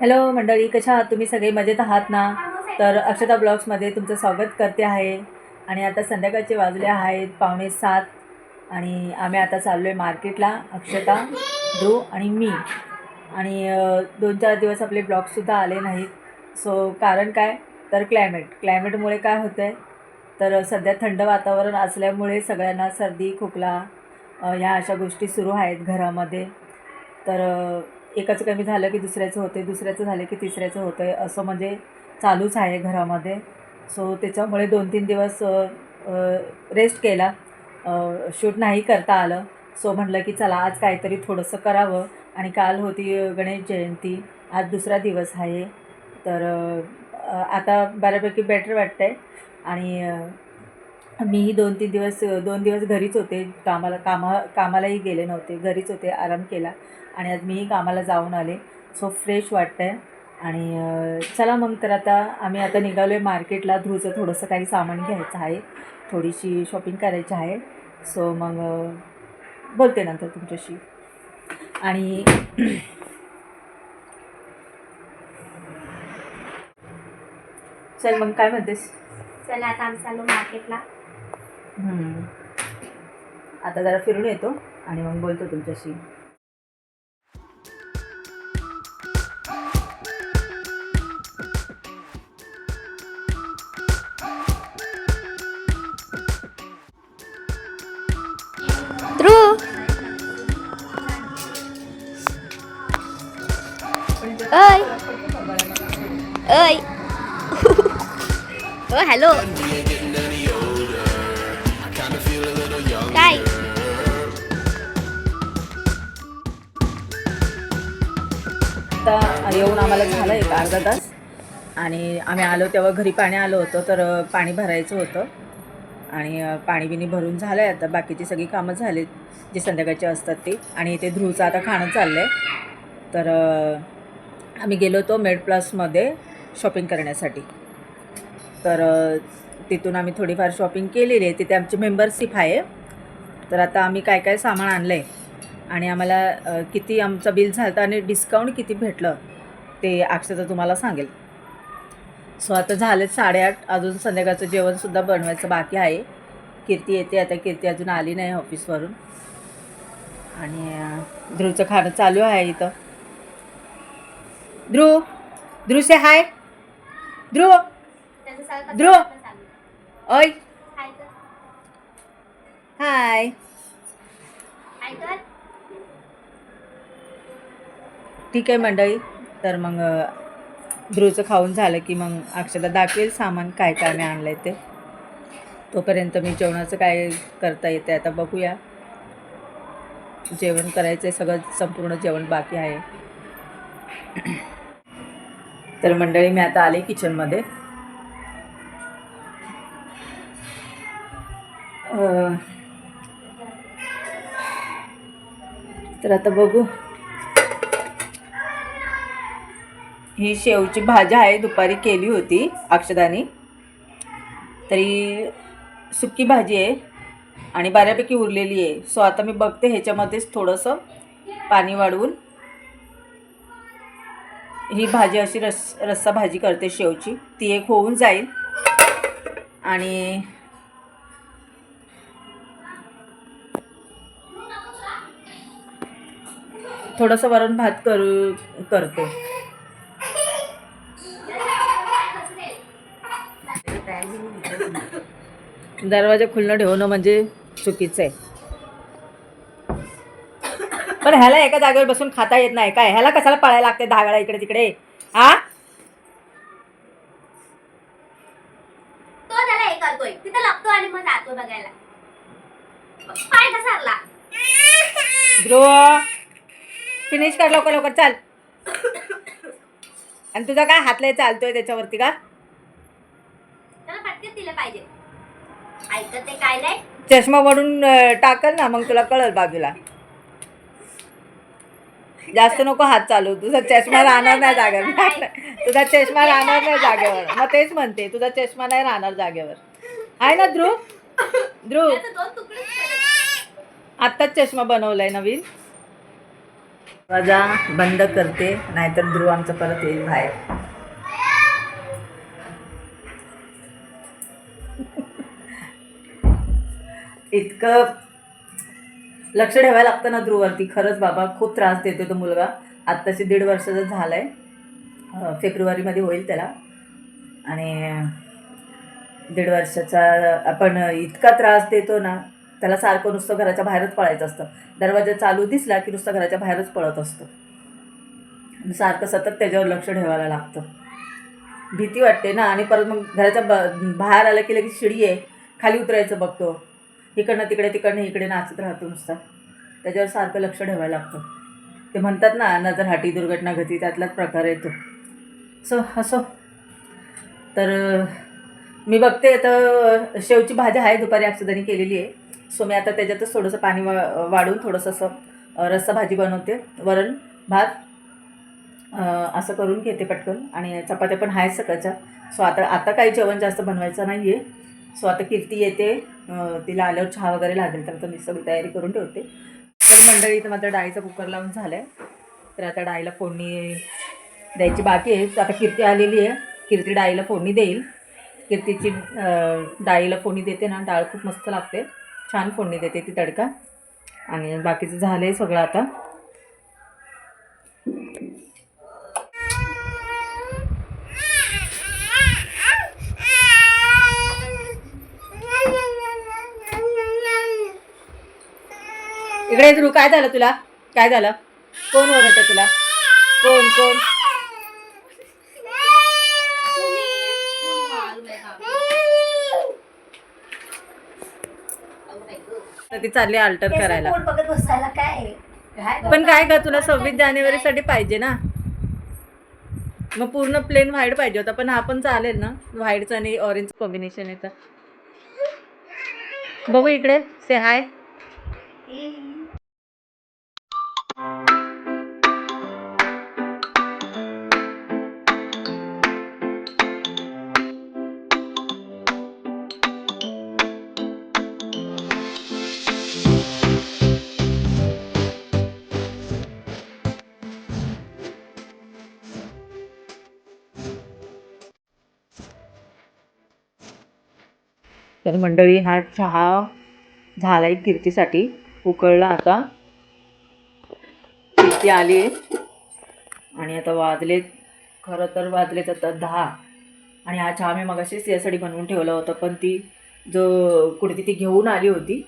Hello मंडळी कशा आहात? तुम्ही सगळे मजेत आहात ना? तर अक्षता ब्लॉग्समध्ये तुमचं स्वागत करते आहे. आणि आता संध्याकाळचे वाजले आहेत पावणे सात आणि आम्ही आता चाललो आहे मार्केटला अक्षता ध्रुव आणि मी. आणि दोन चार दिवस आपले ब्लॉगसुद्धा आले नाहीत. सो कारण काय? तर क्लायमेट क्लायमेटमुळे काय होतं आहे तर सध्या थंड वातावरण असल्यामुळे सगळ्यांना सर्दी खोकला ह्या अशा गोष्टी सुरू आहेत घरामध्ये. तर एकाचं कमी झालं की दुसऱ्याचं होते दुसऱ्याचं झालं की तिसऱ्याचं होतं आहे असं म्हणजे चालूच आहे घरामध्ये. सो त्याच्यामुळे दोन तीन दिवस रेस्ट केला. शूट नाही करता आलं. सो म्हटलं की चला आज काहीतरी थोडंसं करावं. आणि काल होती गणेश जयंती. आज दुसरा दिवस आहे. तर आता बऱ्यापैकी बेटर वाटतं आहे आणि मीही दोन तीन दिवस दोन दिवस घरीच होते. कामाला कामा कामालाही गेले नव्हते. घरीच होते आराम केला. आणि आज मीही कामाला जाऊन आले. सो फ्रेश वाटतं आहे आणि चला मग तर आता आम्ही आता निघालो आहे मार्केटला. ध्रुवचं थोडंसं काही सामान घ्यायचं आहे. थोडीशी शॉपिंग करायची आहे. सो मग बोलते नंतर तुमच्याशी. आणि चल मग काय म्हणतेस? चला आता आम्ही चालू मार्केटला. आता जरा फिरून येतो आणि मग बोलतो तुमच्याशी. ऐ ओ हॅलो काय आता येऊन आम्हाला झालं एक अर्धा तास. आणि आम्ही आलो तेव्हा घरी पाणी आलं होतं तर पाणी भरायचं होतं. आणि पाणी बिणी भरून झालं आहे आता बाकीची सगळी कामं झालीत जे संध्याकाळची असतात ती. आणि इथे ध्रुवचं आता खाणं चाललं आहे तर आम्ही गेलो होतो मेड प्लसमध्ये. शॉपिंग करण्यासाठी. तर तिथून आम्ही थोडीफार शॉपिंग केलेली आहे. तिथे आमची मेंबरशिप आहे. तर आता आम्ही काय काय सामान आणलं आहे आणि आम्हाला किती आमचं बिल झालं आणि डिस्काउंट किती भेटलं ते अक्षता तुम्हाला सांगेल. सो आता झाले साडेआठ. अजून संध्याकाळचं जेवणसुद्धा बनवायचं बाकी आहे. कीर्ती येते. आता कीर्ती अजून आली नाही ऑफिसवरून. आणि ध्रुवचं खाणं चालू आहे इथं. ध्रुव! ध्रुव से हाय ध्रुव. ध्रुव. ओय. हाय ठीक आहे मंडळी तर मग ध्रुवचं खाऊन झालं की मग अक्षता दाखवेल सामान काय काय मी आणलं आहे ते. तोपर्यंत मी जेवणाचं काय करता येते आता बघूया. जेवण करायचं आहे सगळं संपूर्ण जेवण बाकी आहे. तर मंडळी मी आता आले किचनमध्ये. तर आता बघू. ही शेवची भाजी आहे दुपारी केली होती अक्षदानी. तरी सुकी भाजी आहे आणि बऱ्यापैकी उरलेली आहे. सो आता मी बघते ह्याच्यामध्येच थोडंसं पाणी वाढवून. ही भाजी अशी रस रस्सा भाजी करते शेवची. ती एक होऊन जाईल. आणि थोडंसं वरण भात करू करते. दरवाजा खुलणं ठेवणं म्हणजे चुकीचं आहे. पण ह्याला एका जागेवर बसून खाता येत नाही. काय? ह्याला कशाला पळायला लागते दहा वेळा इकडे तिकडे? हा? तो त्याला हे करतोय. तिथे लागतो आणि मग जातो बघायला. पाय घसरला ध्रुव फिनिश कर लवकर लवकर. चाल. आणि तुझा काय हातलाय चालतोय त्याच्यावरती का? त्याला पटकन दिलं पाहिजे. ऐकत ते काय नाही. चष्मा वडून टाकल ना मग तुला कळल बाजूला. जास्त नको हात चालू तुझा चष्मा राहणार नाही जागेवर. तुझा चष्मा राहणार नाही जागेवर. मग तेच म्हणते तुझा चष्मा नाही राहणार जागेवर. आहे ना ध्रुव? ध्रुव? आत्ताच चष्मा बनवलाय नवीन. दरवाजा बंद करते नाहीतर ध्रुव आमचं परत येईल बाहेर. इतकं लक्ष ठेवायला लागतं ना ध्रुववरती. खरंच बाबा खूप त्रास देतो तो मुलगा. आत्ताशी दीड वर्षाचा झाला आहे फेब्रुवारीमध्ये होईल त्याला. आणि दीड वर्षाचा आपण इतका त्रास देतो ना त्याला सारखं नुसतं घराच्या बाहेरच पळायचं असतं. दरवाजा चालू दिसला की नुसतं घराच्या बाहेरच पळत असतो. सारखं सतत त्याच्यावर लक्ष ठेवायला लागतं. भीती वाटते ना आणि परत मग घराच्या ब बाहेर आलं की लगेच शिडी आहे. खाली उतरायचं बघतो. इकडनं तिकडे तिकडनं इकडे नाचत राहतो नुसता. त्याच्यावर सारखं लक्ष ठेवायला लागतं. ते म्हणतात ना नजर हाटी दुर्घटना घटी त्यातलाच प्रकार येतो. सो असो. तर मी बघते तर शेवची भाजी आहे दुपारी अक्षदानी केलेली आहे. सो मी आता त्याच्यातच थोडंसं पाणी वा वाढून थोडंसं असं रस्सा भाजी बनवते. वरण भात असं करून घेते पटकन. आणि चपात्या पण आहेत सकाळच्या. सो आता आता काही जेवण जास्त बनवायचं नाही आहे सो आता कीर्ती येते. तिला आल्यावर चहा वगैरे लागेल तर आता मी सगळी तयारी करून ठेवते. तर मंडळी इथं मात्र डाळीचा कुकर लावून झालं आहे तर आता डाळीला फोडणी द्यायची बाकी आहे. आता कीर्ती आलेली आहे. कीर्ती डाळीला फोडणी देईल. कीर्तीची डाळीला फोडणी देते ना. डाळ खूप मस्त लागते. छान फोडणी देते ती तडका. आणि बाकीचं झालं आहे सगळं आता. इकडे ध्रुव काय झालं तुला? काय झालं? कोण ओरडतं तुला? कोण कोण? ती चालली अल्टर करायला. पोट बघत बसायला काय काय पण काय का तुला सव्वीस जानेवारीसाठी पाहिजे ना. मग पूर्ण प्लेन व्हाईट पाहिजे होता पण हा पण चालेल ना. व्हाईटचं आणि ऑरेंज कॉम्बिनेशन येतं बघू इकडे. से हाय तर मंडळी हा चहा झाला आहे कीर्तीसाठी. उकळला आता. कीर्ती आली. आहे आणि आता वाजलेत खरं तर वाजलेत आता दहा. आणि हा चहा मी मगाशीच यासाठी बनवून ठेवला होता पण ती जो कुडती ती घेऊन आली होती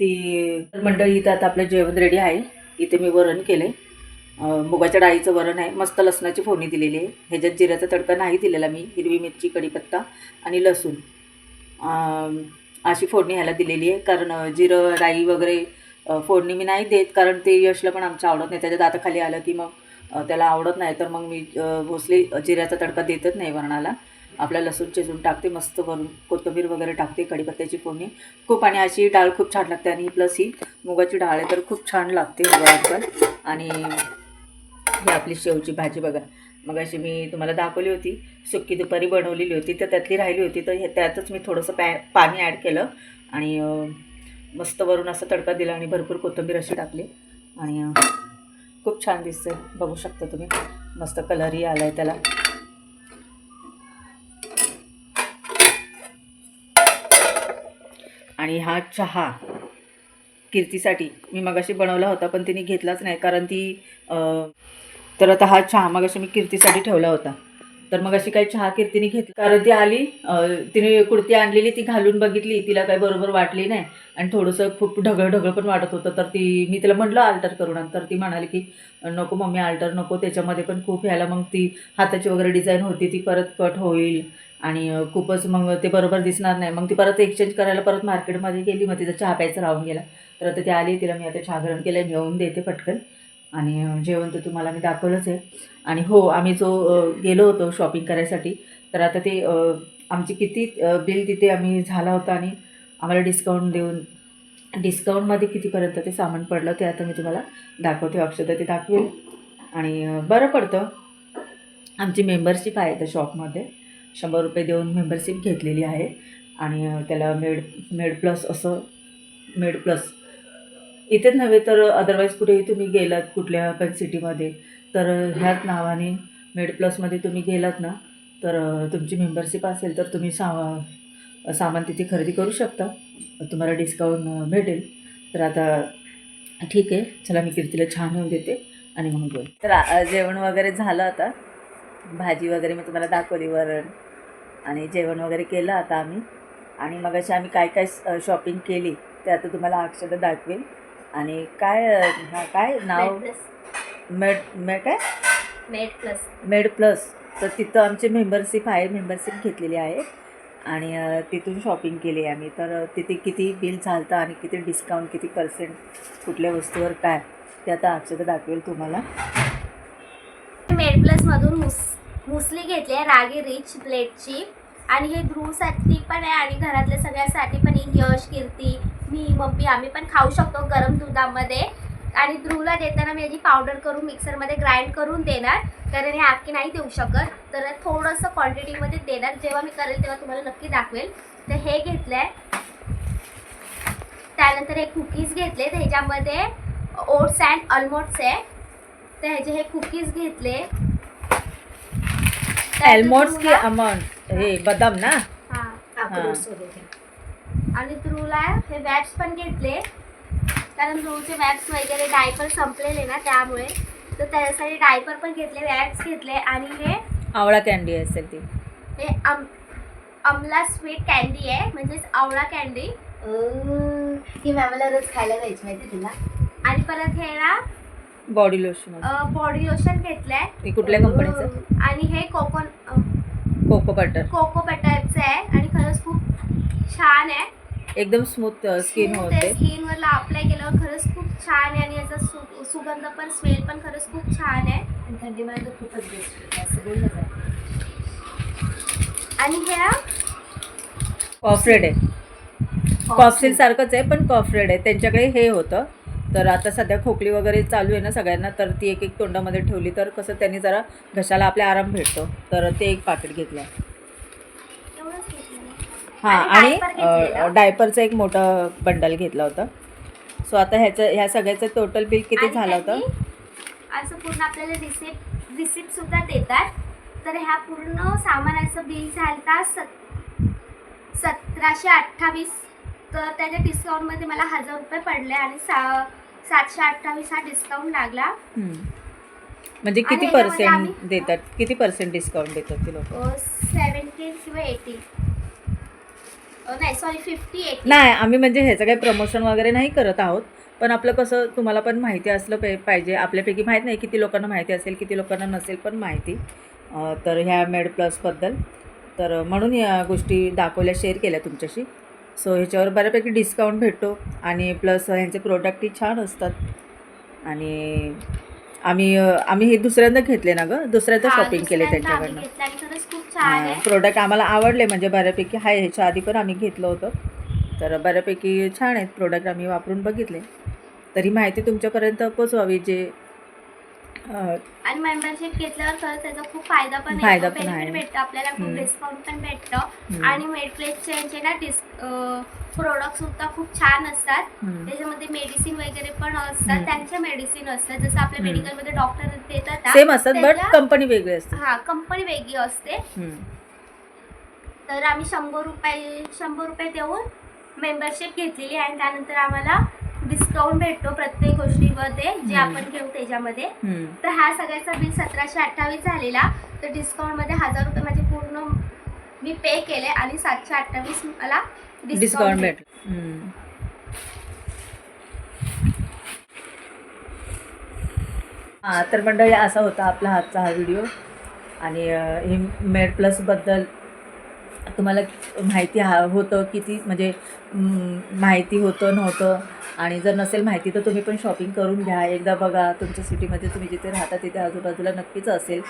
ती तर मंडळी इथं आता आपलं जेवण रेडी आहे. इथे मी वरण केलं. आहे मुगाच्या डाळीचं वरण आहे. मस्त लसणाची फोडणी दिलेली आहे. ह्याच्यात जिऱ्याचा तडका नाही दिलेला मी. हिरवी मिरची कढीपत्ता आणि लसूण. अशी फोडणी ह्याला दिलेली आहे. कारण जिरं राई वगैरे फोडणी मी नाही देत. कारण ते यशला पण आमच्या आवडत नाही. त्याच्या दाताखाली आलं की मग त्याला आवडत नाही. तर मग मी मोस्टली जिऱ्याचा तडका देतच नाही वरणाला. आपला लसूण चिरून टाकते. मस्त करून कोथिंबीर वगैरे टाकते. कढीपत्त्याची फोडणी. खूप आणि अशी डाळ खूप छान लागते. आणि प्लस ही मुगाची डाळ आहे तर खूप छान लागते वरण पण आणि ही आपली शेवची भाजी बघा. मग अशी मी तुम्हाला दाखवली होती सुक्की दुपारी बनवलेली होती तर त्यातली राहिली होती तर हे त्यातच मी थोडंसं पॅ पाणी ॲड केलं आणि मस्त वरून असं तडका दिला आणि भरपूर कोथिंबीर अशी टाकली. आणि खूप छान दिसते बघू शकता तुम्ही. मस्त कलरही आला आहे त्याला. आणि हा चहा कीर्तीसाठी मी मगाशी बनवला होता पण तिने घेतलाच नाही कारण ती तर आता हा चहा मगाशी मी कीर्तीसाठी ठेवला होता. तर मग अशी काही चहा कीर्तीने घेतली. कारण ती आली तिने कुर्ती आणलेली ती घालून बघितली तिला काही बरोबर वाटली नाही. आणि थोडंसं खूप ढगळ ढगळ पण वाटत होतं. तर ती मी तिला म्हटलं आल्टर करून तर ती म्हणाली की नको मम्मी आल्टर नको त्याच्यामध्ये पण खूप ह्याला मग ती हाताची वगैरे डिझाईन होती ती परत कट होईल. आणि खूपच मग ते बरोबर दिसणार नाही. मग ती परत एक्सचेंज करायला परत मार्केटमध्ये गेली मग तिचा चहा प्यायचं राहून गेला. तर आता ती आली तिला मी आता चहा गरम केलं नेऊन देते पटकन. आणि जेवण तर तुम्हाला मी दाखवलंच आहे. आणि हो आम्ही जो गेलो होतो शॉपिंग करायसाठी तर आता ते आमची किती बिल तिथे आम्ही झाला होता आणि आम्हाला डिस्काउंट देऊन डिस्काउंटमध्ये कितीपर्यंत ते सामान पडलं ते आता मी तुम्हाला दाखवते. अक्षता ते दाखवेल आणि बरं पडतं. आमची मेंबरशिप आहे त्या शॉपमध्ये शंभर रुपये देऊन मेंबरशिप घेतलेली आहे. आणि त्याला मेड मेड प्लस असं मेड प्लस इथेच नव्हे तर अदरवाईज कुठेही तुम्ही गेलात कुठल्या पण सिटीमध्ये तर ह्याच नावाने मेड प्लसमध्ये तुम्ही गेलात ना तर तुमची मेंबरशिप असेल तर तुम्ही सा सामान तिथे खरेदी करू शकता. तुम्हाला डिस्काउंट भेटेल. तर आता ठीक आहे चला मी कीर्तीला छान होऊन देते आणि मग बोल तर जेवण वगैरे झालं आता. भाजी वगैरे मी तुम्हाला दाखवली वरण. आणि जेवण वगैरे केलं आता आम्ही. आणि मग अशी आम्ही काय काय शॉपिंग केली ते आता तुम्हाला अक्षर दाखवेल. आणि काय हा, काय नाव? मेड मेड काय? Med Plus. Med Plus. तर तिथं आमची मेंबरशिप आहे मेंबरशिप घेतलेली आहे. आणि तिथून शॉपिंग केली आहे आम्ही. तर तिथे किती बिल चालतं आणि किती डिस्काउंट किती पर्सेंट कुठल्या वस्तूवर काय ते आता अक्षता दाखवेल तुम्हाला. मेड प्लस मधून मुस मुसली घेतली आहे रागी रिच प्लेटची आणि हे ध्रुवसाठी पण आहे आणि घरातल्या सगळ्यांसाठी पण आहे. यश कीर्ती मी मम्मी आम्ही पण खाऊ शकतो गरम दुधामध्ये. आणि ध्रुवला देताना मी याची पावडर करून मिक्सरमध्ये ग्राइंड करून देणार. कारण हे आखी नाही देऊ शकत. तर थोडंसं क्वांटिटीमध्ये देणार. जेव्हा मी करेल तेव्हा तुम्हाला नक्की दाखवेल. तर हे घेतलं आहे त्यानंतर हे कुकीज घेतले तर ह्याच्यामध्ये ओट्स अँड ऑलमोट्स आहे. तर ह्याचे हे कुकीज घेतले एल्मोट्स की अमाऊंट हे बदाम ना? हा. हा. आणि तुला हे वॅक्स पण घेतले. कारण तुळचे वॅक्स वगैरे डायपर संपलेले ना त्यामुळे. तर त्यासाठी डायपर पण घेतले वॅक्स घेतले आणि हे आवळा कॅन्डी असेल ती. हे अम अमला स्वीट कॅन्डी आहे म्हणजेच आवळा कॅन्डी ही मॅमला रोज खायला जायची माहिती तुला? आणि परत हे ना बॉडी लोशन बॉडी लोशन घेतलंय. हे कुठल्या कंपनीचं आणि हे कोकोन कोको बटर कोको बटरचं आहे. आणि खरंच खूप छान आहे. एकदम स्मूथ स्किन होते. स्किनवर अप्लाय केल्यावर खरंच खूप छान आहे आणि याचा सु सुगंध पण स्मेल पण खरंच खूप छान आहे. आणि थंडीमध्ये तर खूपच बेस्ट असं बोललं जातं आणि ह्या? कॉफरेड आहे. कॉफसिल सारखंच आहे पण कॉफरेड आहे. त्यांच्याकडे हे होतं. तर आता सध्या खोकली वगैरे चालू आहे ना सगळ्यांना तर ती एक एक तोंडामध्ये ठेवली तर कसं त्यांनी जरा घशाला आपल्या आराम भेटतो. तर ते एक पाकिट घेतलं. हां आणि. डायपरचं एक मोठं बंडल घेतलं होतं. सो आता ह्याचं ह्या सगळ्याचं टोटल बिल किती झालं होतं? असं पूर्ण आपल्याला रिसिप्ट रिसिप्ट सुद्धा देतात. तर ह्या पूर्ण सामानाचं बिल झालं सत सतराशे अठ्ठावीस. तर त्याच्या डिस्काउंटमध्ये मला हजार रुपये पडले आणि सा सातशे अठ्ठावीस हा डिस्काउंट लागला. म्हणजे किती पर्सेंट देतात? किती पर्सेंट डिस्काउंट देतात ते लोक? सेवन्टीन किंवा एटी नाही सॉरी फिफ्टी नाही आम्ही म्हणजे ह्याचं काही प्रमोशन वगैरे नाही करत आहोत. पण आपलं कसं तुम्हाला पण माहिती असलं पे पाहिजे. आपल्यापैकी माहीत नाही किती लोकांना माहिती असेल किती लोकांना नसेल पण माहिती. तर ह्या मेड प्लसबद्दल तर म्हणून या गोष्टी दाखवल्या शेअर केल्या तुमच्याशी. सो ह्याच्यावर बऱ्यापैकी डिस्काउंट भेटतो. आणि प्लस ह्यांचे प्रोडक्टही छान असतात. आणि आम्ही आम्ही हे दुसऱ्यांदा घेतले ना गं? दुसऱ्यांदा शॉपिंग केले त्यांच्याकडनं. प्रोडक्ट आम्हाला आवडले म्हणजे बऱ्यापैकी. आहे ह्याच्या आधी पण आम्ही घेतलं होतं. तर बऱ्यापैकी छान आहेत प्रोडक्ट आम्ही वापरून बघितले. तरी माहिती तुमच्यापर्यंत पोचवावी जे आणि मेंबरशिप घेतल्यावर खरंच त्याचा खूप फायदा पण फायदा पण आहे. बेनिफिट भेटतो आपल्याला खूप हम्म. डिस्काउंट पण भेटतं हम्म. आणि मेडप्लेसचे यांचे ना डिस् प्रोडक्ट सुद्धा खूप छान असतात हम्म. त्याच्यामध्ये मेडिसिन वगैरे पण असतात हम्म. त्यांच्या मेडिसिन असतात जसं आपल्या हम्म. मेडिकलमध्ये डॉक्टर देतात ना, सेम असतात बट त्याच्या- कंपनी वेगळी असते हा कंपनी वेगळी असते हम्म. तर आम्ही शंभर रुपये शंभर रुपये देऊन मेंबरशिप घेतलेली आहे आणि त्यानंतर आम्हाला डिस्काउंट भेटतो प्रत्येक गोष्टीमध्ये जे हम्म. आपण घेऊ त्याच्यामध्ये. तर हा सगळ्याचा बिल सतराशे अठ्ठावीस झालेला तर डिस्काउंटमध्ये हजार रुपये माझे पूर्ण मी पे केले आणि सातशे अठ्ठावीस मला डिस्काउंट भेटलं हम्म. हां तर मंडळी असा होता आपला आजचा हा व्हिडिओ आणि हे मेड प्लसबद्दल तुम्हाला माहिती हा होतं किती म्हणजे माहिती होतं नव्हतं. आणि जर नसेल माहिती तर तुम्ही पण शॉपिंग करून घ्या. एकदा बघा तुमच्या सिटीमध्ये तुम्ही जिथे राहता तिथे आजूबाजूला नक्कीच असेल.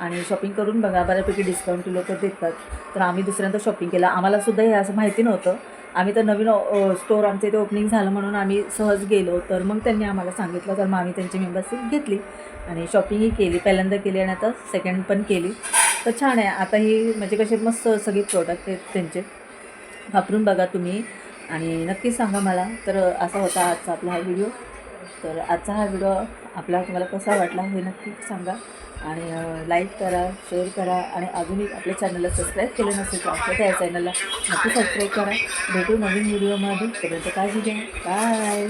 आणि शॉपिंग करून बघा बऱ्यापैकी डिस्काउंट लोक देतात. तर आम्ही दुसऱ्यांदा शॉपिंग केलं. आम्हालासुद्धा हे असं माहिती नव्हतं. आम्ही तर नवीन स्टोअर आमच्या इथे ओपनिंग झालं म्हणून आम्ही सहज गेलो. तर मग त्यांनी आम्हाला सांगितलं. तर मग आम्ही त्यांची मेंबरशिप घेतली आणि शॉपिंगही केली. पहिल्यांदा केली आणि आता सेकंड पण केली. तर छान आहे. आता ही म्हणजे कसे मस्त सगळे प्रोडक्ट आहेत त्यांचे. वापरून बघा तुम्ही. आणि नक्कीच सांगा मला. तर असा होता आजचा आपला हा व्हिडिओ तर आजचा हा व्हिडिओ आपला तुम्हाला कसा वाटला हे नक्की सांगा. आणि लाईक करा शेअर करा आणि अजूनही आपल्या चॅनलला सबस्क्राईब केलं नसेल तर आपल्या त्या चॅनलला नक्की सबस्क्राईब करा. भेटू नवीन व्हिडिओमध्ये तोपर्यंत काळजी घ्या. बाय